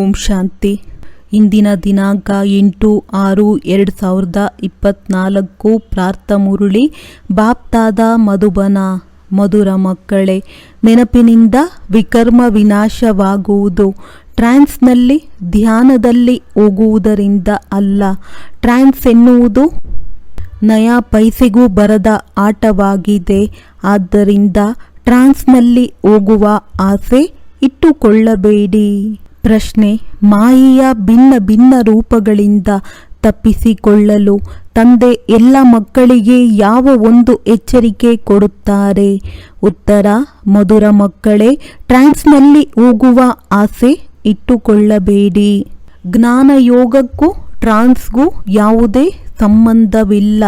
ಓಂ ಶಾಂತಿ. ಇಂದಿನ ದಿನಾಂಕ ಎಂಟು ಆರು ಎರಡು ಸಾವಿರದ ಇಪ್ಪತ್ನಾಲ್ಕು. ಪ್ರಾರ್ಥ ಮುರುಳಿ, ಬಾಪ್ತಾದ ಮಧುಬನ, ಮಧುರ ಮಕ್ಕಳೇ, ನೆನಪಿನಿಂದ ವಿಕರ್ಮ ವಿನಾಶವಾಗುವುದು. ಟ್ರಾನ್ಸ್ನಲ್ಲಿ, ಧ್ಯಾನದಲ್ಲಿ ಹೋಗುವುದರಿಂದ ಅಲ್ಲ. ಟ್ರಾನ್ಸ್ ಎನ್ನುವುದು ನಯ ಪೈಸೆಗೂ ಬರದ ಆಟವಾಗಿದೆ. ಆದ್ದರಿಂದ ಟ್ರಾನ್ಸ್ನಲ್ಲಿ ಹೋಗುವ ಆಸೆ ಇಟ್ಟುಕೊಳ್ಳಬೇಡಿ. ಪ್ರಶ್ನೆ ಮಾಯಿಯ ಭಿನ್ನ ಭಿನ್ನ ರೂಪಗಳಿಂದ ತಪ್ಪಿಸಿಕೊಳ್ಳಲು ತಂದೆ ಎಲ್ಲ ಮಕ್ಕಳಿಗೆ ಯಾವ ಒಂದು ಎಚ್ಚರಿಕೆ ಕೊಡುತ್ತಾರೆ? ಉತ್ತರ, ಮಧುರ ಮಕ್ಕಳೇ ಟ್ರಾನ್ಸ್ನಲ್ಲಿ ಹೋಗುವ ಆಸೆ ಇಟ್ಟುಕೊಳ್ಳಬೇಡಿ. ಜ್ಞಾನಯೋಗಕ್ಕೂ ಟ್ರಾನ್ಸ್ಗೂ ಯಾವುದೇ ಸಂಬಂಧವಿಲ್ಲ.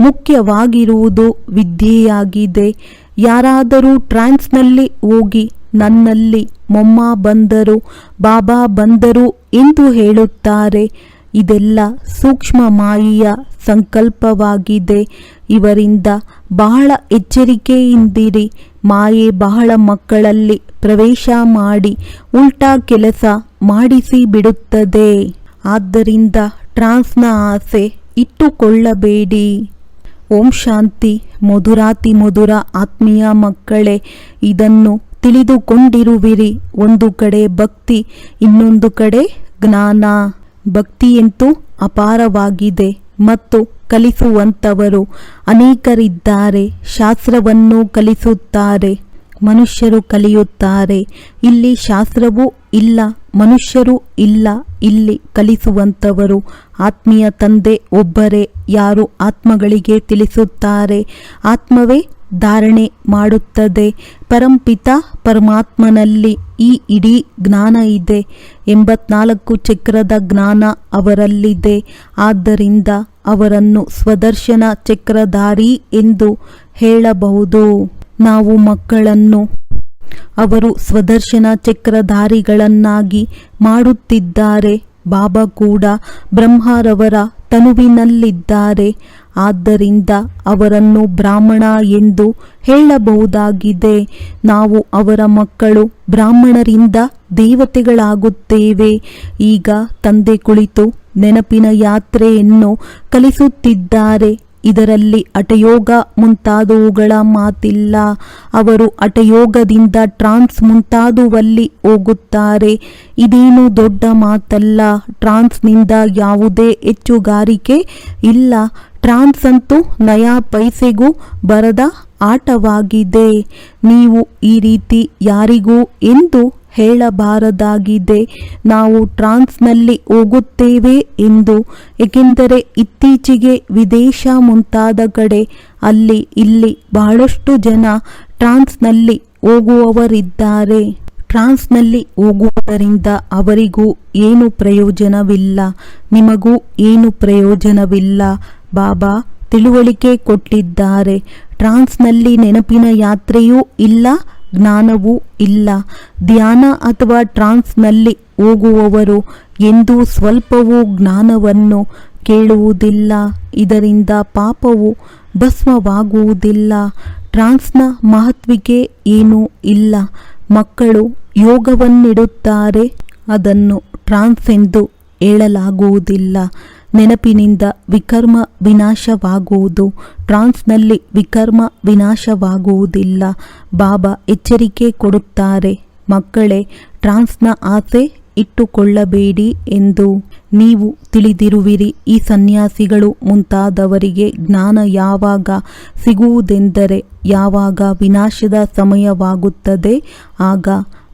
ಮುಖ್ಯವಾಗಿರುವುದು ವಿದ್ಯೆಯಾಗಿದೆ. ಯಾರಾದರೂ ಟ್ರಾನ್ಸ್ನಲ್ಲಿ ಹೋಗಿ ನನ್ನಲ್ಲಿ ಮೊಮ್ಮ ಬಂದರು, ಬಾಬಾ ಬಂದರು ಎಂದು ಹೇಳುತ್ತಾರೆ. ಇದೆಲ್ಲ ಸೂಕ್ಷ್ಮ ಮಾಯಿಯ ಸಂಕಲ್ಪವಾಗಿದೆ. ಇವರಿಂದ ಬಹಳ ಎಚ್ಚರಿಕೆಯಿಂದಿರಿ. ಮಾಯೆ ಬಹಳ ಮಕ್ಕಳಲ್ಲಿ ಪ್ರವೇಶ ಮಾಡಿ, ಉಲ್ಟಾ ಕೆಲಸ ಮಾಡಿಸಿ ಬಿಡುತ್ತದೆ. ಆದ್ದರಿಂದ ಟ್ರಾನ್ಸ್ನ ಆಸೆ ಇಟ್ಟುಕೊಳ್ಳಬೇಡಿ. ಓಂ ಶಾಂತಿ, ಮಧುರಾತಿ ಮಧುರ ಆತ್ಮೀಯ ಮಕ್ಕಳೇ, ಇದನ್ನು ತಿಳಿದುಕೊಂಡಿರುವಿರಿ. ಒಂದು ಕಡೆ ಭಕ್ತಿ, ಇನ್ನೊಂದು ಕಡೆ ಜ್ಞಾನ. ಭಕ್ತಿಯಂತೂ ಅಪಾರವಾಗಿದೆ. ಮತ್ತು ಕಲಿಸುವಂತವರು ಅನೇಕರಿದ್ದಾರೆ. ಶಾಸ್ತ್ರವನ್ನು ಕಲಿಸುತ್ತಾರೆ, ಮನುಷ್ಯರು ಕಲಿಯುತ್ತಾರೆ. ಇಲ್ಲಿ ಶಾಸ್ತ್ರವೂ ಇಲ್ಲ, ಮನುಷ್ಯರು ಇಲ್ಲ. ಇಲ್ಲಿ ಕಲಿಸುವಂತವರು ಆತ್ಮೀಯ ತಂದೆ, ಒಬ್ಬರೇ. ಯಾರು ಆತ್ಮಗಳಿಗೆ ತಿಳಿಸುತ್ತಾರೆ. ಆತ್ಮವೇ ಧಾರಣೆ ಮಾಡುತ್ತದೆ. ಪರಂಪಿತ ಪರಮಾತ್ಮನಲ್ಲಿ ಈ ಇಡೀ ಜ್ಞಾನ ಇದೆ. ಎಂಬತ್ನಾಲ್ಕು ಚಕ್ರದ ಜ್ಞಾನ ಅವರಲ್ಲಿದೆ. ಆದ್ದರಿಂದ ಅವರನ್ನು ಸ್ವದರ್ಶನ ಚಕ್ರಧಾರಿ ಎಂದು ಹೇಳಬಹುದು. ನಾವು ಮಕ್ಕಳನ್ನು ಅವರು ಸ್ವದರ್ಶನ ಚಕ್ರಧಾರಿಗಳನ್ನಾಗಿ ಮಾಡುತ್ತಿದ್ದಾರೆ. ಬಾಬಾ ಕೂಡ ಬ್ರಹ್ಮರವರ ತನುವಿನಲ್ಲಿದ್ದಾರೆ. ಆದ್ದರಿಂದ ಅವರನ್ನು ಬ್ರಾಹ್ಮಣ ಎಂದು ಹೇಳಬಹುದಾಗಿದೆ. ನಾವು ಅವರ ಮಕ್ಕಳು ಬ್ರಾಹ್ಮಣರಿಂದ ದೇವತೆಗಳಾಗುತ್ತೇವೆ. ಈಗ ತಂದೆ ಕುಳಿತು ನೆನಪಿನ ಯಾತ್ರೆಯನ್ನು ಕಲಿಸುತ್ತಿದ್ದಾರೆ. ಇದರಲ್ಲಿ ಅಟಯೋಗ ಮುಂತಾದವುಗಳ ಮಾತಿಲ್ಲ. ಅವರು ಅಟಯೋಗದಿಂದ ಟ್ರಾನ್ಸ್ ಮುಂತಾದುವಲ್ಲಿ ಹೋಗುತ್ತಾರೆ. ಇದೇನು ದೊಡ್ಡ ಮಾತಲ್ಲ. ಟ್ರಾನ್ಸ್ನಿಂದ ಯಾವುದೇ ಹೆಚ್ಚುಗಾರಿಕೆ ಇಲ್ಲ. ಟ್ರಾನ್ಸ್ ಅಂತೂ ನಯಾ ಪೈಸೆಗೂ ಬರದ ಆಟವಾಗಿದೆ. ನೀವು ಈ ರೀತಿ ಯಾರಿಗೂ ಎಂದು ಹೇಳಬಾರದಾಗಿದೆ. ನಾವು ಟ್ರಾನ್ಸ್ನಲ್ಲಿ ಹೋಗುತ್ತೇವೆ ಎಂದು, ಏಕೆಂದರೆ ಇತ್ತೀಚೆಗೆ ವಿದೇಶ ಮುಂತಾದ ಕಡೆ ಅಲ್ಲಿ ಇಲ್ಲಿ ಬಹಳಷ್ಟು ಜನ ಟ್ರಾನ್ಸ್ನಲ್ಲಿ ಹೋಗುವವರಿದ್ದಾರೆ. ಟ್ರಾನ್ಸ್ನಲ್ಲಿ ಹೋಗುವುದರಿಂದ ಅವರಿಗೂ ಏನು ಪ್ರಯೋಜನವಿಲ್ಲ? ನಿಮಗೂ ಏನು ಪ್ರಯೋಜನವಿಲ್ಲ? ಬಾಬಾ ತಿಳುವಳಿಕೆ ಕೊಟ್ಟಿದ್ದಾರೆ. ಟ್ರಾನ್ಸ್ನಲ್ಲಿ ನೆನಪಿನ ಯಾತ್ರೆಯೂ ಇಲ್ಲ ಜ್ಞಾನವೂ ಇಲ್ಲ. ಧ್ಯಾನ ಅಥವಾ ಟ್ರಾನ್ಸ್ನಲ್ಲಿ ಹೋಗುವವರು ಎಂದೂ ಸ್ವಲ್ಪವೂ ಜ್ಞಾನವನ್ನು ಕೇಳುವುದಿಲ್ಲ. ಇದರಿಂದ ಪಾಪವು ಭಸ್ಮವಾಗುವುದಿಲ್ಲ. ಟ್ರಾನ್ಸ್ನ ಮಹತ್ವಿಕೆ ಏನೂ ಇಲ್ಲ. ಮಕ್ಕಳು ಯೋಗವನ್ನಿಡುತ್ತಾರೆ. ಅದನ್ನು ಟ್ರಾನ್ಸ್ ಎಂದು ಹೇಳಲಾಗುವುದಿಲ್ಲ. ನೆನಪಿನಿಂದ ವಿಕರ್ಮ ವಿನಾಶವಾಗುವುದು. ಟ್ರಾನ್ಸ್ನಲ್ಲಿ ವಿಕರ್ಮ ವಿನಾಶವಾಗುವುದಿಲ್ಲ. ಬಾಬಾ ಎಚ್ಚರಿಕೆ ಕೊಡುತ್ತಾರೆ. ಮಕ್ಕಳೇ, ಟ್ರಾನ್ಸ್ನ ಆಸೆ ಇಟ್ಟುಕೊಳ್ಳಬೇಡಿ ಎಂದು. ನೀವು ತಿಳಿದಿರುವಿರಿ, ಈ ಸನ್ಯಾಸಿಗಳು ಮುಂತಾದವರಿಗೆ ಜ್ಞಾನ ಯಾವಾಗ ಸಿಗುವುದೆಂದರೆ, ಯಾವಾಗ ವಿನಾಶದ ಸಮಯವಾಗುತ್ತದೆ. ಆಗ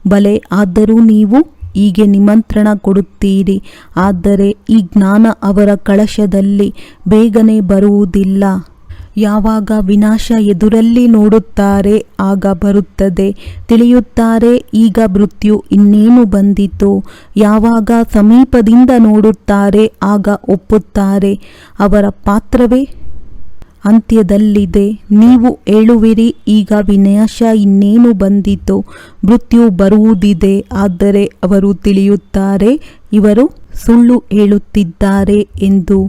ಬಲೆ ಆದರೂ ನೀವು ಹೀಗೆ ನಿಮಂತ್ರಣ ಕೊಡುತ್ತೀರಿ. ಆದರೆ ಈ ಜ್ಞಾನ ಅವರ ಕಳಶದಲ್ಲಿ ಬೇಗನೆ ಬರುವುದಿಲ್ಲ. ಯಾವಾಗ ವಿನಾಶ ಎದುರಲ್ಲಿ ನೋಡುತ್ತಾರೆ, ಆಗ ಬರುತ್ತದೆ. ತಿಳಿಯುತ್ತಾರೆ, ಈಗ ಮೃತ್ಯು ಇನ್ನೇನು ಬಂದಿತು. ಯಾವಾಗ ಸಮೀಪದಿಂದ ನೋಡುತ್ತಾರೆ, ಆಗ ಒಪ್ಪುತ್ತಾರೆ. ಅವರ ಪಾತ್ರವೇ? ಅಂತ್ಯದಲ್ಲಿದೆ. ನೀವು ಹೇಳುವಿರಿ ಈಗ ವಿನಾಶ, ಇನ್ನೇನು ಬಂದಿತು ಮೃತ್ಯು ಬರುವುದಿದೆ. ಆದರೆ ಅವರು ತಿಳಿಯುತ್ತಾರೆ, ಇವರು ಸುಳ್ಳು ಹೇಳುತ್ತಿದ್ದಾರೆ ಎಂದು.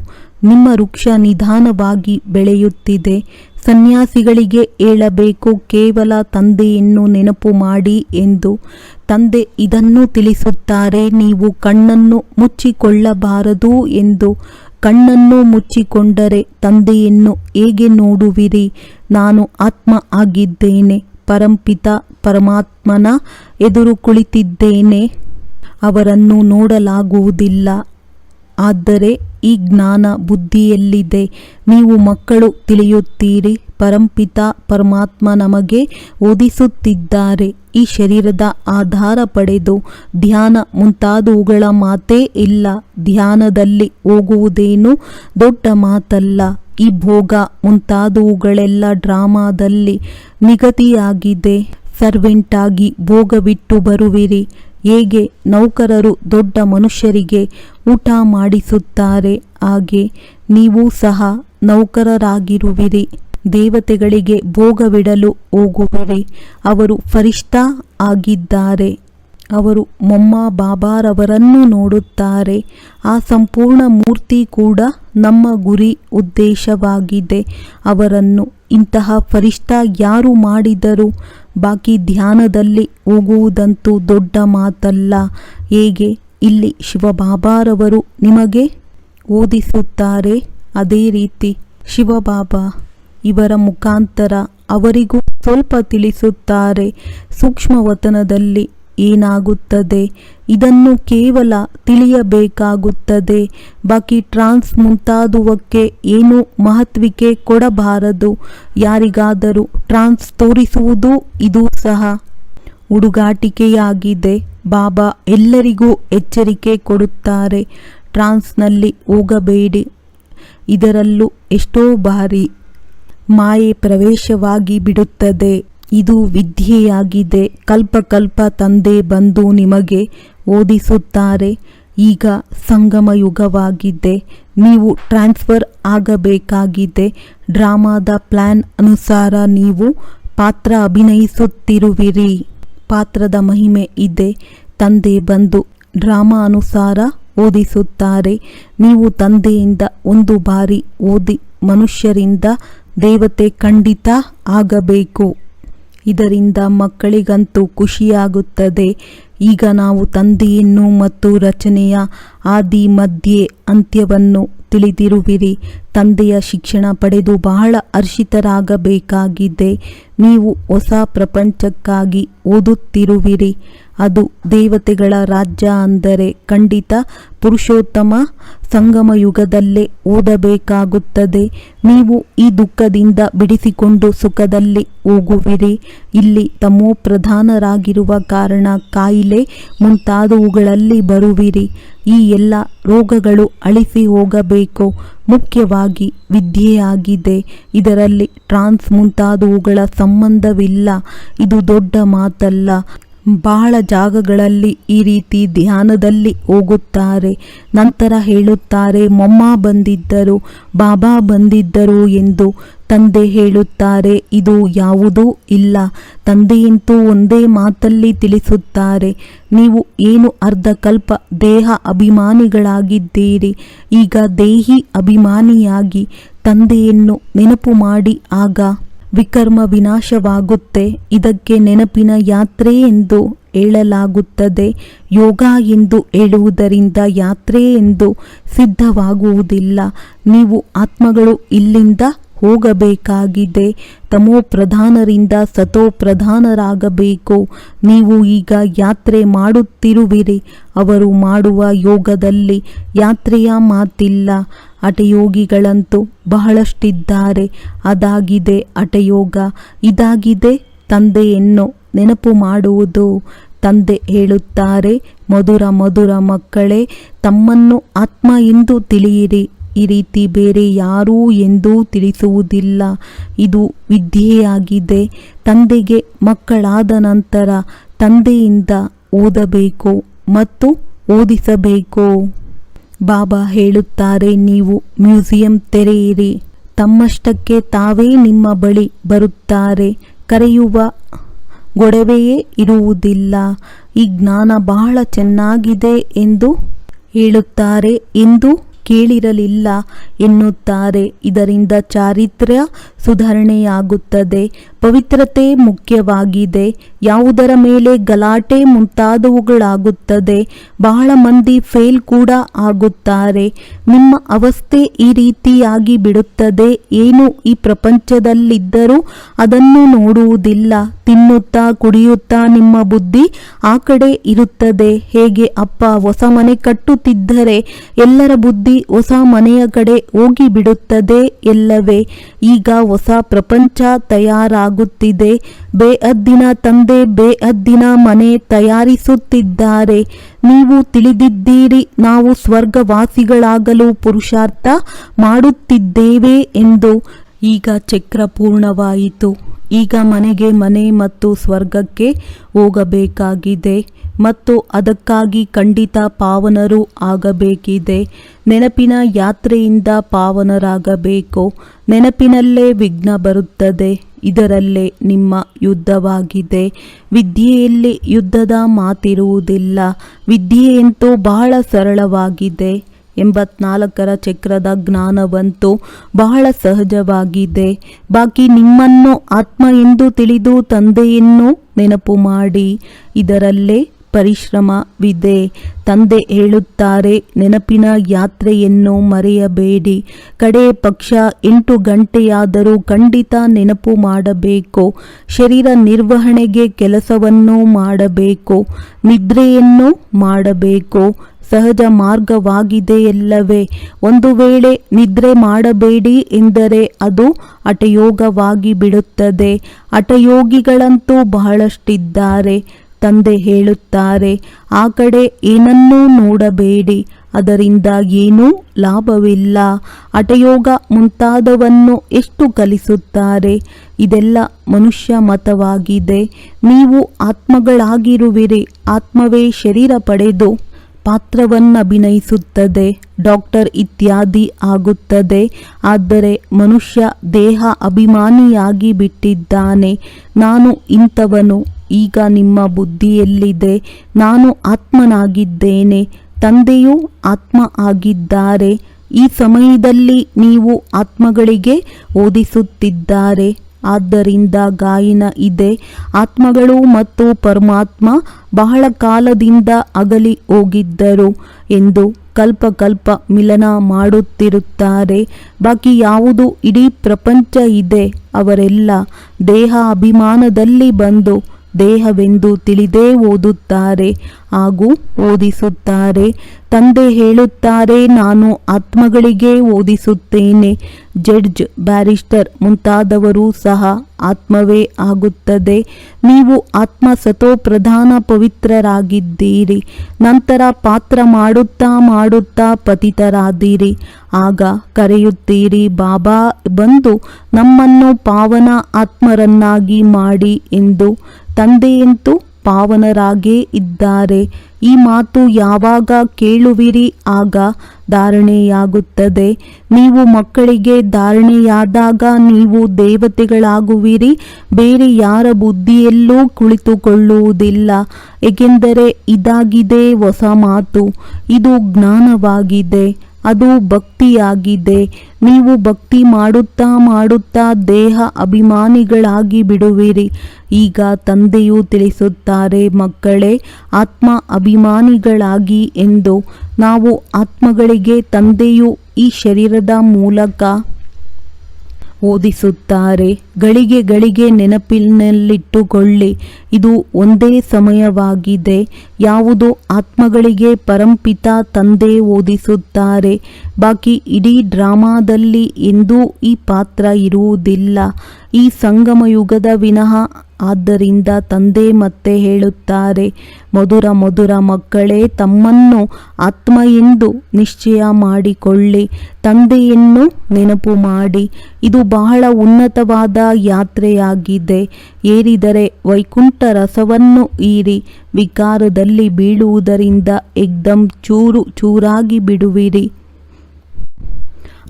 ನಿಮ್ಮ ವೃಕ್ಷ ನಿಧಾನವಾಗಿ ಬೆಳೆಯುತ್ತಿದೆ. ಸನ್ಯಾಸಿಗಳಿಗೆ ಹೇಳಬೇಕು, ಕೇವಲ ತಂದೆಯನ್ನು ನೆನಪು ಮಾಡಿ ಎಂದು. ತಂದೆ ಇದನ್ನು ತಿಳಿಸುತ್ತಾರೆ, ನೀವು ಕಣ್ಣನ್ನು ಮುಚ್ಚಿಕೊಳ್ಳಬಾರದು ಎಂದು. ಕಣ್ಣನ್ನು ಮುಚ್ಚಿಕೊಂಡರೆ ತಂದೆಯನ್ನು ಹೇಗೆ ನೋಡುವಿರಿ? ನಾನು ಆತ್ಮ ಆಗಿದ್ದೇನೆ, ಪರಂಪಿತ ಪರಮಾತ್ಮನ ಎದುರು ಕುಳಿತಿದ್ದೇನೆ, ಅವರನ್ನು ನೋಡಲಾಗುವುದಿಲ್ಲ. ಆದರೆ ಈ ಜ್ಞಾನ ಬುದ್ಧಿಯಲ್ಲಿದೆ. ನೀವು ಮಕ್ಕಳು ತಿಳಿಯುತ್ತೀರಿ. ಪರಂಪಿತ ಪರಮಾತ್ಮ ನಮಗೆ ಓದಿಸುತ್ತಿದ್ದಾರೆ. ಈ ಶರೀರದ ಆಧಾರ ಪಡೆದು ಧ್ಯಾನ ಮುಂತಾದವುಗಳ ಮಾತೇ ಇಲ್ಲ. ಧ್ಯಾನದಲ್ಲಿ ಹೋಗುವುದೇನು ದೊಡ್ಡ ಮಾತಲ್ಲ. ಈ ಭೋಗ ಮುಂತಾದವುಗಳೆಲ್ಲ ಡ್ರಾಮಾದಲ್ಲಿ ನಿಗದಿಯಾಗಿದೆ. ಸರ್ವೆಂಟಾಗಿ ಭೋಗವಿಟ್ಟು ಬರುವಿರಿ. ಹೇಗೆ ನೌಕರರು ದೊಡ್ಡ ಮನುಷ್ಯರಿಗೆ ಊಟ ಮಾಡಿಸುತ್ತಾರೆ, ಹಾಗೆ ನೀವು ಸಹ ನೌಕರರಾಗಿರುವಿರಿ. ದೇವತೆಗಳಿಗೆ ಭೋಗವಿಡಲು ಹೋಗುವರೆ ಅವರು ಫರಿಷ್ಠಾ ಆಗಿದ್ದಾರೆ. ಅವರು ಮೊಮ್ಮ ಬಾಬಾರವರನ್ನು ನೋಡುತ್ತಾರೆ. ಆ ಸಂಪೂರ್ಣ ಮೂರ್ತಿ ಕೂಡ ನಮ್ಮ ಗುರಿ ಉದ್ದೇಶವಾಗಿದೆ. ಅವರನ್ನು ಇಂತಹ ಫರಿಷ್ಠ ಯಾರು ಮಾಡಿದರು ಬಾಕಿ ಧ್ಯಾನದಲ್ಲಿ ಹೋಗುವುದಂತೂ ದೊಡ್ಡ ಮಾತಲ್ಲ. ಹೇಗೆ? ಇಲ್ಲಿ ಶಿವಬಾಬಾರವರು ನಿಮಗೆ ಓದಿಸುತ್ತಾರೆ. ಅದೇ ರೀತಿ ಶಿವಬಾಬಾ ಇವರ ಮುಖಾಂತರ ಅವರಿಗೂ ಸ್ವಲ್ಪ ತಿಳಿಸುತ್ತಾರೆ. ಸೂಕ್ಷ್ಮವತನದಲ್ಲಿ ಏನಾಗುತ್ತದೆ? ಇದನ್ನು ಕೇವಲ ತಿಳಿಯಬೇಕಾಗುತ್ತದೆ. ಬಾಕಿ ಟ್ರಾನ್ಸ್ ಮುಂತಾದುವಕ್ಕೆ ಏನು ಮಹತ್ವಿಕೆ ಕೊಡಬಾರದು. ಯಾರಿಗಾದರೂ ಟ್ರಾನ್ಸ್ ತೋರಿಸುವುದು ಇದು ಸಹ ಹುಡುಗಾಟಿಕೆಯಾಗಿದೆ. ಬಾಬಾ ಎಲ್ಲರಿಗೂ ಎಚ್ಚರಿಕೆ ಕೊಡುತ್ತಾರೆ. ಟ್ರಾನ್ಸ್ನಲ್ಲಿ ಹೋಗಬೇಡಿ. ಇದರಲ್ಲೂ ಎಷ್ಟೋ ಬಾರಿ ಮಾಯೆ ಪ್ರವೇಶವಾಗಿ ಬಿಡುತ್ತದೆ. ಇದು ವಿದ್ಯೆಯಾಗಿದೆ. ಕಲ್ಪ ಕಲ್ಪ ತಂದೆ ಬಂದು ನಿಮಗೆ ಓದಿಸುತ್ತಾರೆ. ಈಗ ಸಂಗಮ ಯುಗವಾಗಿದೆ ನೀವು ಟ್ರಾನ್ಸ್ಫರ್ ಆಗಬೇಕಾಗಿದೆ. ಡ್ರಾಮಾದ ಪ್ಲ್ಯಾನ್ ಅನುಸಾರ ನೀವು ಪಾತ್ರ ಅಭಿನಯಿಸುತ್ತಿರುವಿರಿ. ಪಾತ್ರದ ಮಹಿಮೆ ಇದೆ. ತಂದೆ ಬಂದು ಡ್ರಾಮಾ ಅನುಸಾರ ಓದಿಸುತ್ತಾರೆ. ನೀವು ತಂದೆಯಿಂದ ಒಂದು ಬಾರಿ ಓದಿ ಮನುಷ್ಯರಿಂದ ದೇವತೆ ಖಂಡಿತ ಆಗಬೇಕು. ಇದರಿಂದ ಮಕ್ಕಳಿಗಂತೂ ಖುಷಿಯಾಗುತ್ತದೆ. ಈಗ ನಾವು ತಂದೆಯನ್ನು ಮತ್ತು ರಚನೆಯ ಆದಿ ಮಧ್ಯೆ ಅಂತ್ಯವನ್ನು ತಿಳಿದಿರುವಿರಿ. ತಂದೆಯ ಶಿಕ್ಷಣ ಪಡೆದು ಬಹಳ ಹರ್ಷಿತರಾಗಬೇಕಾಗಿದೆ ನೀವು ಹೊಸ ಪ್ರಪಂಚಕ್ಕಾಗಿ ಓದುತ್ತಿರುವಿರಿ. ಅದು ದೇವತೆಗಳ ರಾಜ್ಯ ಅಂದರೆ ಖಂಡಿತ ಪುರುಷೋತ್ತಮ ಸಂಗಮ ಯುಗದಲ್ಲೇ ಓದಬೇಕಾಗುತ್ತದೆ. ನೀವು ಈ ದುಃಖದಿಂದ ಬಿಡಿಸಿಕೊಂಡು ಸುಖದಲ್ಲಿ ಹೋಗುವಿರಿ. ಇಲ್ಲಿ ತಮೋ ಪ್ರಧಾನರಾಗಿರುವ ಕಾರಣ ಕಾಯಿಲೆ ಮುಂತಾದವುಗಳಲ್ಲಿ ಬರುವಿರಿ. ಈ ಎಲ್ಲ ರೋಗಗಳು ಅಳಿಸಿ ಹೋಗಬೇಕು? ಮುಖ್ಯವಾಗಿ ವಿದ್ಯೆಯಾಗಿದೆ. ಇದರಲ್ಲಿ ಟ್ರಾನ್ಸ್ ಮುಂತಾದವುಗಳ ಸಂಬಂಧವಿಲ್ಲ. ಇದು ದೊಡ್ಡ ಮಾತಲ್ಲ. ಬಹಳ ಜಾಗಗಳಲ್ಲಿ ಈ ರೀತಿ ಧ್ಯಾನದಲ್ಲಿ ಹೋಗುತ್ತಾರೆ. ನಂತರ ಹೇಳುತ್ತಾರೆ, ಮೊಮ್ಮ ಬಂದಿದ್ದರು, ಬಾಬಾ ಬಂದಿದ್ದರು ಎಂದು. ತಂದೆ ಹೇಳುತ್ತಾರೆ, ಇದು ಯಾವುದೂ ಇಲ್ಲ. ತಂದೆಯಂತೂ ಒಂದೇ ಮಾತಲ್ಲಿ ತಿಳಿಸುತ್ತಾರೆ, ನೀವು ಏನು ಅರ್ಧಕಲ್ಪ ದೇಹ ಅಭಿಮಾನಿಗಳಾಗಿದ್ದೀರಿ, ಈಗ ದೇಹಿ ಅಭಿಮಾನಿಯಾಗಿ ತಂದೆಯನ್ನು ನೆನಪು ಮಾಡಿ, ಆಗ ವಿಕರ್ಮ ವಿನಾಶವಾಗುತ್ತೆ. ಇದಕ್ಕೆ ನೆನಪಿನ ಯಾತ್ರೆ ಎಂದು ಹೇಳಲಾಗುತ್ತದೆ. ಯೋಗ ಎಂದು ಹೇಳುವುದರಿಂದ ಯಾತ್ರೆ ಎಂದು ಸಿದ್ಧವಾಗುವುದಿಲ್ಲ. ನೀವು ಆತ್ಮಗಳು ಇಲ್ಲಿಂದ ಹೋಗಬೇಕಾಗಿದೆ. ತಮೋ ಪ್ರಧಾನರಿಂದ ಸತೋ ಪ್ರಧಾನರಾಗಬೇಕು. ನೀವು ಈಗ ಯಾತ್ರೆ ಮಾಡುತ್ತಿರುವಿರಿ. ಅವರು ಮಾಡುವ ಯೋಗದಲ್ಲಿ ಯಾತ್ರೆಯ ಮಾತಿಲ್ಲ. ಅಟಯೋಗಿಗಳಂತೂ ಬಹಳಷ್ಟಿದ್ದಾರೆ. ಅದಾಗಿದೆ ಅಟಯೋಗ. ಇದಾಗಿದೆ ತಂದೆಯನ್ನು ನೆನಪು ಮಾಡುವುದು. ತಂದೆ ಹೇಳುತ್ತಾರೆ, ಮಧುರ ಮಧುರ ಮಕ್ಕಳೇ, ತಮ್ಮನ್ನು ಆತ್ಮ ಎಂದು ತಿಳಿಯಿರಿ. ಈ ರೀತಿ ಬೇರೆ ಯಾರೂ ಎಂದೂ ತಿಳಿಸುವುದಿಲ್ಲ. ಇದು ವಿದ್ಯೆಯಾಗಿದೆ. ತಂದೆಗೆ ಮಕ್ಕಳಾದ ನಂತರ ತಂದೆಯಿಂದ ಓದಬೇಕು ಮತ್ತು ಓದಿಸಬೇಕು. ಬಾಬಾ ಹೇಳುತ್ತಾರೆ, ನೀವು ಮ್ಯೂಸಿಯಂ ತೆರೆಯಿರಿ. ತಮ್ಮಷ್ಟಕ್ಕೆ ತಾವೇ ನಿಮ್ಮ ಬಳಿ ಬರುತ್ತಾರೆ. ಕರೆಯುವ ಗೊಡವೆಯೇ ಇರುವುದಿಲ್ಲ. ಈ ಜ್ಞಾನ ಬಹಳ ಚೆನ್ನಾಗಿದೆ ಎಂದು ಹೇಳುತ್ತಾರೆ ಎಂದು ಕೇಳಿರಲಿಲ್ಲ ಎನ್ನುತ್ತಾರೆ. ಇದರಿಂದ ಚಾರಿತ್ರ್ಯ ಸುಧಾರಣೆಯಾಗುತ್ತದೆ. ಪವಿತ್ರತೆ ಮುಖ್ಯವಾಗಿದೆ. ಯಾವುದರ ಮೇಲೆ ಗಲಾಟೆ ಮುಂತಾದವುಗಳಾಗುತ್ತದೆ, ಬಹಳ ಮಂದಿ ಫೇಲ್ ಕೂಡ ಆಗುತ್ತಾರೆ. ನಿಮ್ಮ ಅವಸ್ಥೆ ಈ ರೀತಿಯಾಗಿ ಬಿಡುತ್ತದೆ. ಏನು ಈ ಪ್ರಪಂಚದಲ್ಲಿದ್ದರೂ ಅದನ್ನು ನೋಡುವುದಿಲ್ಲ. ತಿನ್ನುತ್ತಾ, ಕುಡಿಯುತ್ತಾ ನಿಮ್ಮ ಬುದ್ಧಿ ಆ ಕಡೆ ಇರುತ್ತದೆ. ಹೇಗೆ ಅಪ್ಪ ಹೊಸ ಮನೆ ಕಟ್ಟುತ್ತಿದ್ದರೆ ಎಲ್ಲರ ಬುದ್ಧಿ ಹೊಸ ಮನೆಯ ಕಡೆ ಹೋಗಿ ಬಿಡುತ್ತದೆ ಎಲ್ಲವೇ. ಈಗ ಹೊಸ ಪ್ರಪಂಚ ತಯಾರಾಗುತ್ತಿದೆ ಬೇಅದ್ದಿನ ತಂದೆ ಬೇಅದ್ದಿನ ಮನೆ ತಯಾರಿಸುತ್ತಿದ್ದಾರೆ. ನೀವು ತಿಳಿದಿದ್ದೀರಿ, ನಾವು ಸ್ವರ್ಗವಾಸಿಗಳಾಗಲು ಪುರುಷಾರ್ಥ ಮಾಡುತ್ತಿದ್ದೇವೆ ಎಂದು. ಈಗ ಚಕ್ರ ಪೂರ್ಣವಾಯಿತು. ಈಗ ಮನೆಗೆ ಮನೆ ಮತ್ತು ಸ್ವರ್ಗಕ್ಕೆ ಹೋಗಬೇಕಾಗಿದೆ ಮತ್ತು ಅದಕ್ಕಾಗಿ ಖಂಡಿತ ಪಾವನರು ಆಗಬೇಕಿದೆ. ನೆನಪಿನ ಯಾತ್ರೆಯಿಂದ ಪಾವನರಾಗಬೇಕು. ನೆನಪಿನಲ್ಲೇ ವಿಘ್ನ ಬರುತ್ತದೆ. ಇದರಲ್ಲೇ ನಿಮ್ಮ ಯುದ್ಧವಾಗಿದೆ. ವಿದ್ಯೆಯಲ್ಲಿ ಯುದ್ಧದ ಮಾತಿರುವುದಿಲ್ಲ. ವಿದ್ಯೆಯಂತೂ ಬಹಳ ಸರಳವಾಗಿದೆ. ಎಂಬತ್ನಾಲ್ಕರ ಚಕ್ರದ ಜ್ಞಾನವಂತೂ ಬಹಳ ಸಹಜವಾಗಿದೆ. ಬಾಕಿ ನಿಮ್ಮನ್ನು ಆತ್ಮ ಎಂದು ತಿಳಿದು ತಂದೆಯನ್ನು ನೆನಪು ಮಾಡಿ. ಇದರಲ್ಲೇ ಪರಿಶ್ರಮವಿದೆ ತಂದೆ ಹೇಳುತ್ತಾರೆ, ನೆನಪಿನ ಯಾತ್ರೆಯನ್ನು ಮರೆಯಬೇಡಿ. ಕಡೆ ಪಕ್ಷ ಎಂಟು ಗಂಟೆಯಾದರೂ ಖಂಡಿತ ನೆನಪು ಮಾಡಬೇಕು. ಶರೀರ ನಿರ್ವಹಣೆಗೆ ಕೆಲಸವನ್ನು ಮಾಡಬೇಕು. ನಿದ್ರೆಯನ್ನು ಮಾಡಬೇಕು. ಸಹಜ ಮಾರ್ಗವಾಗಿದೆಯಲ್ಲವೇ ಒಂದು ವೇಳೆ ನಿದ್ರೆ ಮಾಡಬೇಡಿ ಎಂದರೆ ಅದು ಹಠಯೋಗವಾಗಿ ಬಿಡುತ್ತದೆ. ಹಠಯೋಗಿಗಳಂತೂ ಬಹಳಷ್ಟಿದ್ದಾರೆ. ತಂದೆ ಹೇಳುತ್ತಾರೆ, ಆ ಕಡೆ ಏನನ್ನೂ ನೋಡಬೇಡಿ, ಅದರಿಂದ ಏನೂ ಲಾಭವಿಲ್ಲ. ಹಠಯೋಗ ಮುಂತಾದವನ್ನು ಎಷ್ಟು ಕಲಿಸುತ್ತಾರೆ? ಇದೆಲ್ಲ ಮನುಷ್ಯ ಮತವಾಗಿದೆ. ನೀವು ಆತ್ಮಗಳಾಗಿರುವಿರಿ, ಆತ್ಮವೇ ಶರೀರ ಪಡೆದು ಪಾತ್ರವನ್ನು ಅಭಿನಯಿಸುತ್ತದೆ, ಡಾಕ್ಟರ್ ಇತ್ಯಾದಿ ಆಗುತ್ತದೆ. ಆದರೆ ಮನುಷ್ಯ ದೇಹ ಅಭಿಮಾನಿಯಾಗಿ ಬಿಟ್ಟಿದ್ದಾನೆ. ನಾನು ಇಂಥವನು ಈಗ ನಿಮ್ಮ ಬುದ್ಧಿಯಲ್ಲಿದೆ ನಾನು ಆತ್ಮನಾಗಿದ್ದೇನೆ, ತಂದೆಯು ಆತ್ಮ ಆಗಿದ್ದಾರೆ. ಈ ಸಮಯದಲ್ಲಿ ನೀವು ಆತ್ಮಗಳಿಗೆ ಓದಿಸುತ್ತಿದ್ದಾರೆ. ಆದ್ದರಿಂದ ಗಾಯನ ಇದೆ. ಆತ್ಮಗಳು ಮತ್ತು ಪರಮಾತ್ಮ ಬಹಳ ಕಾಲದಿಂದ ಅಗಲಿ ಹೋಗಿದ್ದರು ಎಂದು ಕಲ್ಪ ಕಲ್ಪ ಮಿಲನ ಮಾಡುತ್ತಿರುತ್ತಾರೆ. ಬಾಕಿ ಯಾವುದು ಇಡೀ ಪ್ರಪಂಚ ಇದೆ, ಅವರೆಲ್ಲ ದೇಹ ಅಭಿಮಾನದಲ್ಲಿ ಬಂದು ದೇಹವೆಂದು ತಿಳಿದೇ ಓದುತ್ತಾರೆ, ಹಾಗೂ ಓದಿಸುತ್ತಾರೆ. ತಂದೆ ಹೇಳುತ್ತಾರೆ, ನಾನು ಆತ್ಮಗಳಿಗೆ ಓದಿಸುತ್ತೇನೆ. ಜಡ್ಜ್, ಬ್ಯಾರಿಸ್ಟರ್ ಮುಂತಾದವರು ಸಹ ಆತ್ಮವೇ ಆಗುತ್ತದೆ. ನೀವು ಆತ್ಮ ಸತೋ ಪ್ರಧಾನ ಪವಿತ್ರರಾಗಿದ್ದೀರಿ. ನಂತರ ಪಾತ್ರ ಮಾಡುತ್ತಾ ಮಾಡುತ್ತಾ ಪತಿತರಾದಿರಿ. ಆಗ ಕರೆಯುತ್ತೀರಿ, ಬಾಬಾ, ಬಂದು ನಮ್ಮನ್ನು ಪಾವನ ಆತ್ಮರನ್ನಾಗಿ ಮಾಡಿ ಎಂದು ತಂದೆಯಂತೂ ಪಾವನರಾಗೇ ಇದ್ದಾರೆ. ಈ ಮಾತು ಯಾವಾಗ ಕೇಳುವಿರಿ, ಆಗ ಧಾರಣೆಯಾಗುತ್ತದೆ. ನೀವು ಮಕ್ಕಳಿಗೆ ಧಾರಣೆಯಾದಾಗ ನೀವು ದೇವತೆಗಳಾಗುವಿರಿ. ಬೇರೆ ಯಾರ ಬುದ್ಧಿಯಲ್ಲೂ ಕುಳಿತುಕೊಳ್ಳುವುದಿಲ್ಲ. ಏಕೆಂದರೆ ಇದಾಗಿದೆ ಹೊಸ ಮಾತು. ಇದು ಜ್ಞಾನವಾಗಿದೆ. ಅದು ಭಕ್ತಿಯಾಗಿದೆ. ನೀವು ಭಕ್ತಿ ಮಾಡುತ್ತಾ ಮಾಡುತ್ತಾ ದೇಹ ಅಭಿಮಾನಿಗಳಾಗಿ ಬಿಡುವಿರಿ. ಈಗ ತಂದೆಯು ತಿಳಿಸುತ್ತಾರೆ, ಮಕ್ಕಳೇ, ಆತ್ಮ ಅಭಿಮಾನಿಗಳಾಗಿ ಎಂದು. ನಾವು ಆತ್ಮಗಳಿಗೆ ತಂದೆಯು ಈ ಶರೀರದ ಮೂಲಕ ಓದಿಸುತ್ತಾರೆ. ಗಳಿಗೆ ಗಳಿಗೆ ನೆನಪಿನಲ್ಲಿಟ್ಟುಕೊಳ್ಳಿ. ಇದು ಒಂದೇ ಸಮಯವಾಗಿದೆ. ಯಾವುದು ಆತ್ಮಗಳಿಗೆ ಪರಂಪಿತ ತಂದೆ ಓದಿಸುತ್ತಾರೆ. ಬಾಕಿ ಇಡೀ ಡ್ರಾಮಾದಲ್ಲಿ ಎಂದೂ ಈ ಪಾತ್ರ ಇರುವುದಿಲ್ಲ. ಈ ಸಂಗಮ ಯುಗದ ವಿನಃ ಆದ್ದರಿಂದ ತಂದೆ ಮತ್ತೆ ಹೇಳುತ್ತಾರೆ, ಮಧುರ ಮಧುರ ಮಕ್ಕಳೇ, ತಮ್ಮನ್ನು ಆತ್ಮ ಎಂದು ನಿಶ್ಚಯ ಮಾಡಿಕೊಳ್ಳಿ, ತಂದೆಯನ್ನು ನೆನಪು ಮಾಡಿ. ಇದು ಬಹಳ ಉನ್ನತವಾದ ಯಾತ್ರೆಯಾಗಿದೆ. ಏರಿದರೆ ವೈಕುಂಠ ರಸವನ್ನು ಈರಿ ವಿಕಾರದಲ್ಲಿ ಬೀಳುವುದರಿಂದ ಎಕ್ದಂ ಚೂರು, ಚೂರಾಗಿ ಬಿಡುವಿರಿ.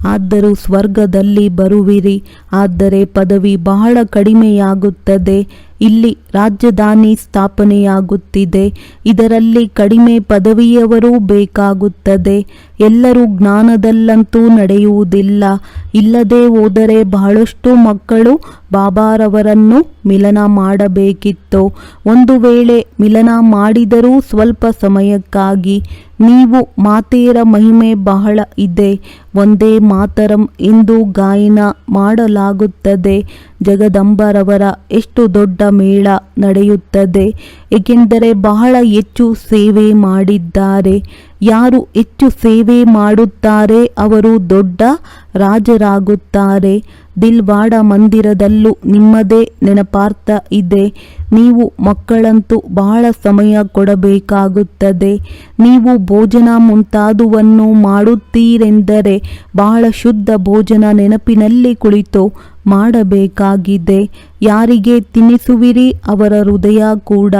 ಆದರೂ ಸ್ವರ್ಗದಲ್ಲಿ ಬರುವಿರಿ. ಆದರೆ ಪದವಿ ಬಹಳ ಕಡಿಮೆಯಾಗುತ್ತದೆ. ಇಲ್ಲಿ ರಾಜಧಾನಿ ಸ್ಥಾಪನೆಯಾಗುತ್ತಿದೆ. ಇದರಲ್ಲಿ ಕಡಿಮೆ ಪದವಿಯವರೂ ಬೇಕಾಗುತ್ತದೆ. ಎಲ್ಲರೂ ಜ್ಞಾನದಲ್ಲಂತೂ ನಡೆಯುವುದಿಲ್ಲ. ಇಲ್ಲದೆ ಹೋದರೆ ಬಹಳಷ್ಟು ಮಕ್ಕಳು ಬಾಬಾರವರನ್ನು ಮಿಲನ ಮಾಡಬೇಕಿತ್ತು. ಒಂದು ವೇಳೆ ಮಿಲನ ಮಾಡಿದರೂ ಸ್ವಲ್ಪ ಸಮಯಕ್ಕಾಗಿ. ನೀವು ಮಾತೆಯರ ಮಹಿಮೆ ಬಹಳ ಇದೆ. ಒಂದೇ ಮಾತರಂ ಎಂದು ಗಾಯನ ಮಾಡಲಾಗುತ್ತದೆ. ಜಗದಂಬರವರ ಎಷ್ಟು ದೊಡ್ಡ ಮೇಳ ನಡೆಯುತ್ತದೆ. ಏಕೆಂದರೆ ಬಹಳ ಹೆಚ್ಚು ಸೇವೆ ಮಾಡಿದ್ದಾರೆ. ಯಾರು ಹೆಚ್ಚು ಸೇವೆ ಮಾಡುತ್ತಾರೆ, ಅವರು ದೊಡ್ಡ ರಾಜರಾಗುತ್ತಾರೆ. ದಿಲ್ವಾಡ ಮಂದಿರದಲ್ಲೂ ನಿಮ್ಮದೇ ನೆನಪಾರ್ಥ ಇದೆ. ನೀವು ಮಕ್ಕಳಂತೂ ಬಹಳ ಸಮಯ ಕೊಡಬೇಕಾಗುತ್ತದೆ. ನೀವು ಭೋಜನ ಮುಂತಾದುವನ್ನು ಮಾಡುತ್ತೀರೆಂದರೆ ಬಹಳ ಶುದ್ಧ ಭೋಜನ ನೆನಪಿನಲ್ಲಿ ಕುಳಿತು ಮಾಡಬೇಕಾಗಿದೆ. ಯಾರಿಗೆ ತಿನ್ನಿಸುವಿರಿ ಅವರ ಹೃದಯ ಕೂಡ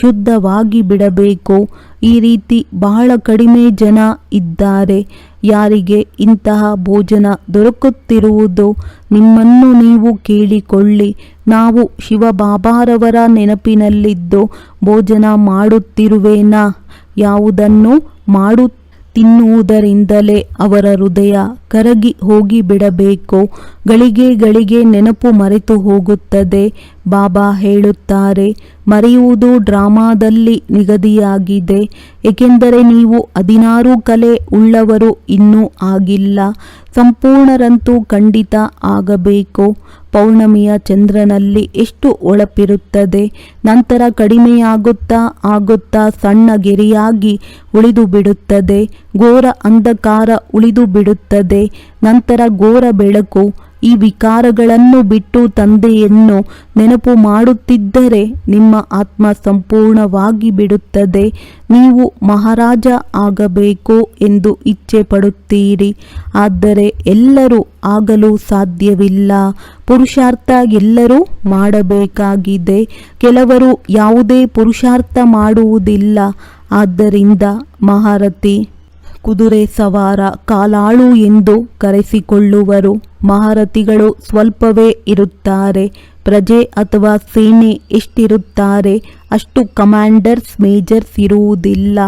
ಶುದ್ಧವಾಗಿ ಬಿಡಬೇಕು. ಈ ರೀತಿ ಬಹಳ ಕಡಿಮೆ ಜನ ಇದ್ದಾರೆ. ಯಾರಿಗೆ ಇಂತಹ ಭೋಜನ ದೊರಕುತ್ತಿರುವುದು ನಿಮ್ಮನ್ನು ನೀವು ಕೇಳಿಕೊಳ್ಳಿ. ನಾವು ಶಿವಬಾಬಾರವರ ನೆನಪಿನಲ್ಲಿದ್ದು ಭೋಜನ ಮಾಡುತ್ತಿರುವೇನಾ? ಯಾವುದನ್ನು ಮಾಡು ತಿನ್ನುವುದರಿಂದಲೇ ಅವರ ಹೃದಯ ಕರಗಿ ಹೋಗಿ ಬಿಡಬೇಕು ಗಳಿಗೆ ಗಳಿಗೆ ನೆನಪು ಮರೆತು ಹೋಗುತ್ತದೆ. ಬಾಬಾ ಹೇಳುತ್ತಾರೆ, ಮರೆಯುವುದು ಡ್ರಾಮಾದಲ್ಲಿ ನಿಗದಿಯಾಗಿದೆ. ಏಕೆಂದರೆ ನೀವು ಹದಿನಾರು ಕಲೆ ಉಳ್ಳವರು ಇನ್ನೂ ಆಗಿಲ್ಲ. ಸಂಪೂರ್ಣರಂತೂ ಖಂಡಿತ ಆಗಬೇಕು. ಪೌರ್ಣಮಿಯ ಚಂದ್ರನಲ್ಲಿ ಎಷ್ಟು ಒಳಪಿರುತ್ತದೆ. ನಂತರ ಕಡಿಮೆಯಾಗುತ್ತಾ ಆಗುತ್ತಾ ಸಣ್ಣ ಗೆರೆಯಾಗಿ ಉಳಿದು ಬಿಡುತ್ತದೆ ಘೋರ ಅಂಧಕಾರ ಉಳಿದು ಬಿಡುತ್ತದೆ ನಂತರ ಘೋರ ಬೆಳಕು ಈ ವಿಕಾರಗಳನ್ನು ಬಿಟ್ಟು ತಂದೆಯನ್ನು ನೆನಪು ಮಾಡುತ್ತಿದ್ದರೆ ನಿಮ್ಮ ಆತ್ಮ ಸಂಪೂರ್ಣವಾಗಿ ಬಿಡುತ್ತದೆ. ನೀವು ಮಹಾರಾಜ ಆಗಬೇಕು ಎಂದು ಇಚ್ಛೆ ಪಡುತ್ತೀರಿ ಆದರೆ ಎಲ್ಲರೂ ಆಗಲು ಸಾಧ್ಯವಿಲ್ಲ. ಪುರುಷಾರ್ಥ ಎಲ್ಲರೂ ಮಾಡಬೇಕಾಗಿದೆ. ಕೆಲವರು ಯಾವುದೇ ಪುರುಷಾರ್ಥ ಮಾಡುವುದಿಲ್ಲ. ಆದ್ದರಿಂದ ಮಹಾರಥಿ, ಕುದುರೆ ಸವಾರ ಕಾಲಾಳು ಎಂದು ಕರೆಸಿಕೊಳ್ಳುವರು. ಮಹಾರಥಿಗಳು ಸ್ವಲ್ಪವೇ ಇರುತ್ತಾರೆ. ಪ್ರಜೆ ಅಥವಾ ಸೇನೆ ಎಷ್ಟಿರುತ್ತಾರೆ? ಅಷ್ಟು ಕಮಾಂಡರ್ಸ್, ಮೇಜರ್ಸ್ ಇರುವುದಿಲ್ಲ.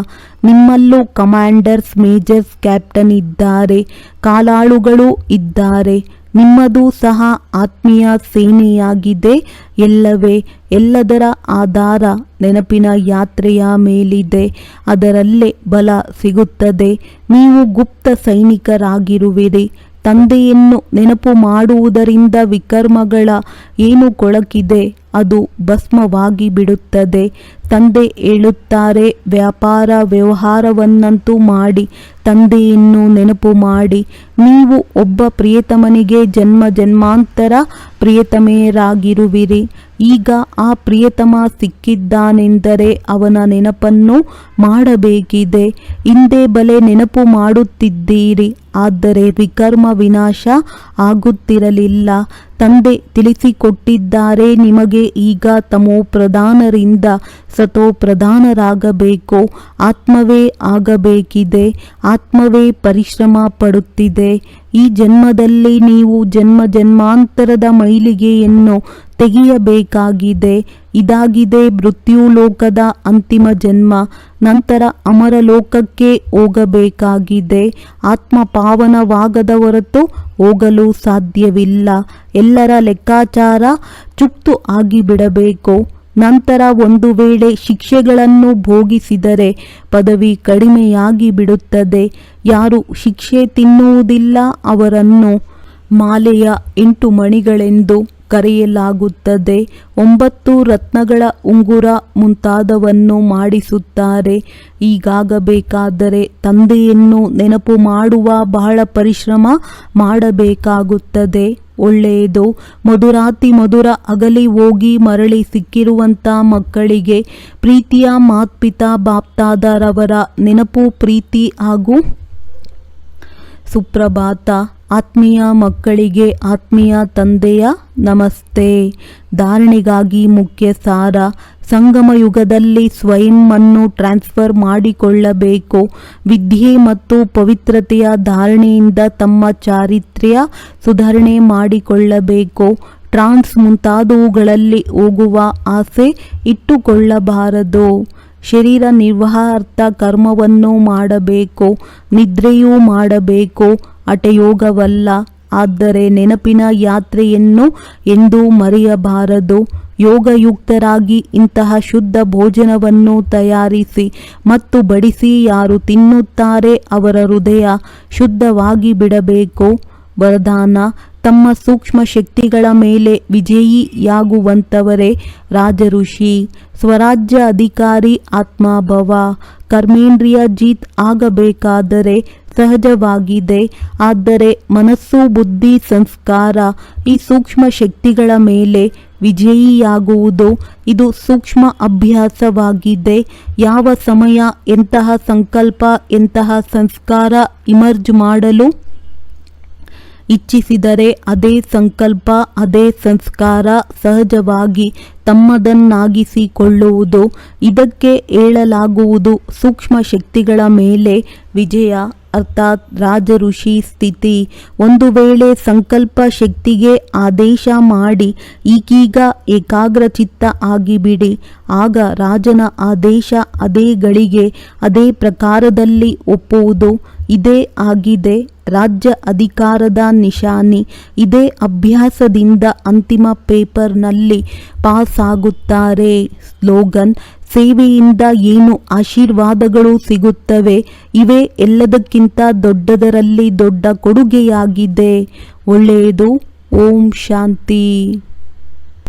ನಿಮ್ಮಲ್ಲೂ ಕಮಾಂಡರ್ಸ್, ಮೇಜರ್ಸ್ ಕ್ಯಾಪ್ಟನ್ ಇದ್ದಾರೆ. ಕಾಲಾಳುಗಳು ಇದ್ದಾರೆ. ನಿಮ್ಮದು ಸಹ ಆತ್ಮೀಯ ಸೇನೆಯಾಗಿದೆ ಎಲ್ಲವೇ. ಎಲ್ಲದರ ಆಧಾರ ನೆನಪಿನ ಯಾತ್ರೆಯ ಮೇಲಿದೆ. ಅದರಲ್ಲೇ ಬಲ ಸಿಗುತ್ತದೆ. ನೀವು ಗುಪ್ತ ಸೈನಿಕರಾಗಿರುವಿರಿ. ತಂದೆಯನ್ನು ನೆನಪು ಮಾಡುವುದರಿಂದ ವಿಕರ್ಮಗಳ ಏನು ಕೊಳಕಿದೆ? ಅದು ಭಸ್ಮವಾಗಿ ಬಿಡುತ್ತದೆ. ತಂದೆ ಹೇಳುತ್ತಾರೆ, ವ್ಯಾಪಾರ ವ್ಯವಹಾರವನ್ನಂತೂ ಮಾಡಿ ತಂದೆಯನ್ನು ನೆನಪು ಮಾಡಿ. ನೀವು ಒಬ್ಬ ಪ್ರಿಯತಮನಿಗೆ ಜನ್ಮ ಜನ್ಮಾಂತರ ಪ್ರಿಯತಮೆಯರಾಗಿರುವಿರಿ ಈಗ ಆ ಪ್ರಿಯತಮ ಸಿಕ್ಕಿದ್ದಾನೆಂದರೆ ಅವನ ನೆನಪನ್ನು ಮಾಡಬೇಕಿದೆ. ಹಿಂದೆ ಬಲೆ ನೆನಪು ಮಾಡುತ್ತಿದ್ದೀರಿ, ಆದರೆ ವಿಕರ್ಮ ವಿನಾಶ ಆಗುತ್ತಿರಲಿಲ್ಲ. ತಂದೆ ತಿಳಿಸಿಕೊಟ್ಟಿದ್ದಾರೆ. ನಿಮಗೆ ಈಗ ತಮೋ ಪ್ರಧಾನರಿಂದ ಸತೋ ಪ್ರಧಾನರಾಗಬೇಕು. ಆತ್ಮವೇ ಆಗಬೇಕಿದೆ. ಆತ್ಮವೇ ಪರಿಶ್ರಮ ಪಡುತ್ತಿದೆ. ಈ ಜನ್ಮದಲ್ಲಿ ನೀವು ಜನ್ಮ ಜನ್ಮಾಂತರದ ಮೈಲಿಗೆಯನ್ನು ತೆಗೆಯಬೇಕಾಗಿದೆ. ಇದಾಗಿದೆ ಮೃತ್ಯುಲೋಕದ ಅಂತಿಮ ಜನ್ಮ. ನಂತರ ಅಮರ ಲೋಕಕ್ಕೆ ಹೋಗಬೇಕಾಗಿದೆ. ಆತ್ಮ ಪಾವನವಾಗದ ಹೊರತು ಹೋಗಲು ಸಾಧ್ಯವಿಲ್ಲ. ಎಲ್ಲರ ಲೆಕ್ಕಾಚಾರ ಚುಕ್ತು ಆಗಿಬಿಡಬೇಕು. ನಂತರ ಒಂದು ವೇಳೆ ಶಿಕ್ಷೆಗಳನ್ನು ಭೋಗಿಸಿದರೆ ಪದವಿ ಕಡಿಮೆಯಾಗಿ ಬಿಡುತ್ತದೆ. ಯಾರು ಶಿಕ್ಷೆ ತಿನ್ನುವುದಿಲ್ಲ ಅವರನ್ನು. ಮಾಲೆಯ ಎಂಟು ಮಣಿಗಳೆಂದು. ಕರೆಯಲಾಗುತ್ತದೆ. ಒಂಬತ್ತು ರತ್ನಗಳ ಉಂಗುರ ಮುಂತಾದವನ್ನು ಮಾಡಿಸುತ್ತಾರೆ. ಈಗಾಗಬೇಕಾದರೆ ತಂದೆಯನ್ನು ನೆನಪು ಮಾಡುವ ಬಹಳ ಪರಿಶ್ರಮ ಮಾಡಬೇಕಾಗುತ್ತದೆ. ಒಳ್ಳೆಯದು. ಮಧುರಾತಿ ಮಧುರ ಅಗಲಿ ಹೋಗಿ ಮರಳಿ ಸಿಕ್ಕಿರುವಂಥ ಮಕ್ಕಳಿಗೆ ಪ್ರೀತಿಯ ಮಾತ್ಪಿತಾ ಬಾಪ್ತಾದರವರ ನೆನಪು, ಪ್ರೀತಿ ಹಾಗೂ ಸುಪ್ರಭಾತ. ಆತ್ಮೀಯ ಮಕ್ಕಳಿಗೆ ಆತ್ಮೀಯ ತಂದೆಯ ನಮಸ್ತೆ. ಧಾರಣೆಗಾಗಿ ಮುಖ್ಯ ಸಾರ ಸಂಗಮ ಯುಗದಲ್ಲಿ ಸ್ವಯಂವನ್ನು ಟ್ರಾನ್ಸ್ಫರ್ ಮಾಡಿಕೊಳ್ಳಬೇಕು. ವಿದ್ಯೆ ಮತ್ತು ಪವಿತ್ರತೆಯ ಧಾರಣೆಯಿಂದ ತಮ್ಮ ಚಾರಿತ್ರ್ಯ ಸುಧಾರಣೆ ಮಾಡಿಕೊಳ್ಳಬೇಕು. ಟ್ರಾನ್ಸ್ ಮುಂತಾದವುಗಳಲ್ಲಿ ಹೋಗುವ ಆಸೆ ಇಟ್ಟುಕೊಳ್ಳಬಾರದು. ಶರೀರ ನಿರ್ವಹಾರ್ಥ ಕರ್ಮವನ್ನು ಮಾಡಬೇಕು, ನಿದ್ರೆಯೂ ಮಾಡಬೇಕು ಹಠಯೋಗವಲ್ಲ ಆದರೆ ನೆನಪಿನ ಯಾತ್ರೆಯನ್ನು ಎಂದೂ ಮರೆಯಬಾರದು. ಯೋಗಯುಕ್ತರಾಗಿ ಇಂತಹ ಶುದ್ಧ ಭೋಜನವನ್ನು ತಯಾರಿಸಿ ಮತ್ತು ಬಡಿಸಿ ಯಾರು ತಿನ್ನುತ್ತಾರೆ ಅವರ ಹೃದಯ ಶುದ್ಧವಾಗಿ ಬಿಡಬೇಕು. ವರದಾನ, ತಮ್ಮ ಸೂಕ್ಷ್ಮ ಶಕ್ತಿಗಳ ಮೇಲೆ ವಿಜಯಿಯಾಗುವಂತವರೇ ರಾಜಋಷಿ. ಸ್ವರಾಜ್ಯ ಅಧಿಕಾರಿ ಆತ್ಮಾಭವ. ಕರ್ಮೇಂದ್ರಿಯ ಜೀತ್ ಆಗಬೇಕಾದರೆ ಸಹಜವಾಗಿದೆ. ಆದರೆ ಮನಸ್ಸು, ಬುದ್ಧಿ, ಸಂಸ್ಕಾರ ಈ ಸೂಕ್ಷ್ಮ ಶಕ್ತಿಗಳ ಮೇಲೆ ವಿಜಯಿಯಾಗುವುದು ಇದು ಸೂಕ್ಷ್ಮ ಅಭ್ಯಾಸವಾಗಿದೆ. ಯಾವ ಸಮಯ ಎಂತಹ ಸಂಕಲ್ಪ, ಎಂತಹ ಸಂಸ್ಕಾರ ಇಮರ್ಜ್ ಮಾಡಲು ಇಚ್ಛಿಸಿದರೆ ಅದೇ ಸಂಕಲ್ಪ, ಅದೇ ಸಂಸ್ಕಾರ ಸಹಜವಾಗಿ ತಮ್ಮದನ್ನಾಗಿಸಿಕೊಳ್ಳುವುದು. ಇದಕ್ಕೆ ಹೇಳಲಾಗುವುದು ಸೂಕ್ಷ್ಮ ಶಕ್ತಿಗಳ ಮೇಲೆ ವಿಜಯ. ಅರ್ಥಾತ್ ರಾಜಋಷಿ ಸ್ಥಿತಿ. ಒಂದು ವೇಳೆ ಸಂಕಲ್ಪ ಶಕ್ತಿಗೆ ಆದೇಶ ಮಾಡಿ ಈಗೀಗ ಏಕಾಗ್ರಚಿತ್ತ ಆಗಿಬಿಡಿ. ಆಗ ರಾಜನ ಆದೇಶ ಅದೇ ಗಳಿಗೆ, ಅದೇ ಪ್ರಕಾರದಲ್ಲಿ ಒಪ್ಪುವುದು. ಇದೇ ಆಗಿದೆ ರಾಜ್ಯ ಅಧಿಕಾರದ ನಿಶಾನಿ. ಇದೇ ಅಭ್ಯಾಸದಿಂದ ಅಂತಿಮ ಪೇಪರ್ನಲ್ಲಿ ಪಾಸ್ ಆಗುತ್ತಾರೆ ಸ್ಲೋಗನ್. ಸೇವೆಯಿಂದ ಏನು ಆಶೀರ್ವಾದಗಳು ಸಿಗುತ್ತವೆ? ಇವೆ ಎಲ್ಲದಕ್ಕಿಂತ ದೊಡ್ಡದರಲ್ಲಿ ದೊಡ್ಡ ಕೊಡುಗೆಯಾಗಿದೆ. ಒಳ್ಳೆಯದು. ಓಂ ಶಾಂತಿ.